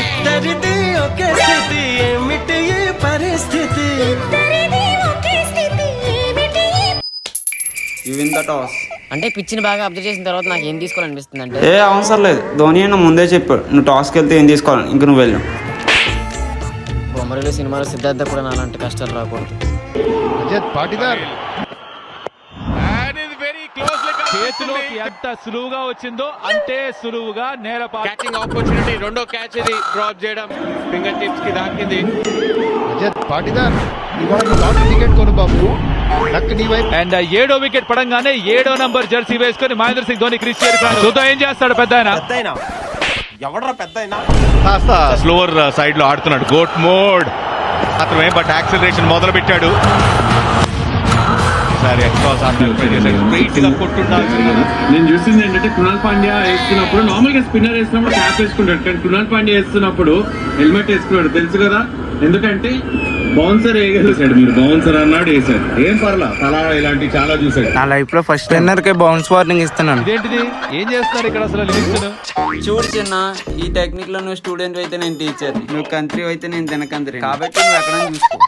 ఇద్దరిది ఒకే స్థితి ఏమిటి ఈ పరిస్థితి? అంటే పిచ్చిని బాగా అబ్జర్వ్ చేసిన తర్వాత నాకు ఏం తీసుకోవాలనిపిస్తుంది అంటే? ఏ అవసరం లేదు. ధోని అన్న ముందే చెప్పాడు. నువ్వు టాస్కి వెళ్తే ఏం తీసుకోవాలి? ఇంక నువ్వు వెళ్ళు. బొమ్మరిలో సినిమాలో సిద్ధార్థ కూడా నా అలాంటి కష్టాలు రాకూడదు. చేతిలోకి ఎంత సులువుగా వచ్చిందో అంతే సులువుగా నేలపాటు క్యాచింగ్ ఆపర్చునిటీ రెండో క్యాచ్ ఇది. డ్రాప్ చేయడం. ఫింగర్ టిప్స్కి దాకింది పాటిదార్ ఇవాళ టికెట్ కొను బాబు. అండ్ ఏడో వికెట్ పడంగానే ఏడో నంబర్ జెర్సీ వేసుకొని మహేంద్ర సింగ్ ధోని క్రీస్ చేరుకున్నాడు చూద్దాం ఏం చేస్తాడు పెద్ద ఎవడ్రా పెద్దయినా? కాస్త. స్లోవర్ సైడ్లో ఆడుతున్నాడు. గోట్ మోడ్ మాత్రమే బట్ యాక్సిలరేషన్ మొదలు పెట్టాడు ఈసారి అక్రాస్ స్ట్రైట్గా కొట్టుండాల్సింది. నేను చూసింది ఏంటంటే కృణాల్ పాండ్యా వేస్తున్నప్పుడు నార్మల్గా స్పిన్నర్ వేస్తున్నప్పుడు క్యాప్ వేసుకుంటాడు. కానీ కృణాల్ పాండ్యా వేస్తున్నప్పుడు హెల్మెట్ వేసుకున్నాడు. తెలుసు కదా? ఎందుకంటే బౌన్సర్ వేయగలిసాడు మీరు బౌన్సర్ అన్నాడు వేసాడు ఏం పర్లా? తలా ఇలాంటి చాలా చూసాడు నా లైఫ్లో ఫస్ట్ స్పిన్నర్కి బౌన్స్ వార్నింగ్ ఇస్తున్నాను. ఇదేంటిది? ఏం చేస్తున్నారు ఇక్కడ అసలు చూడు చిన్న ఈ టెక్నిక్లో నువ్వు స్టూడెంట్ అయితే నేను టీచర్ నువ్వు కంట్రీ అయితే నేను తినకంత్రి కాబట్టి నువ్వు ఎక్కడ చూసుకో.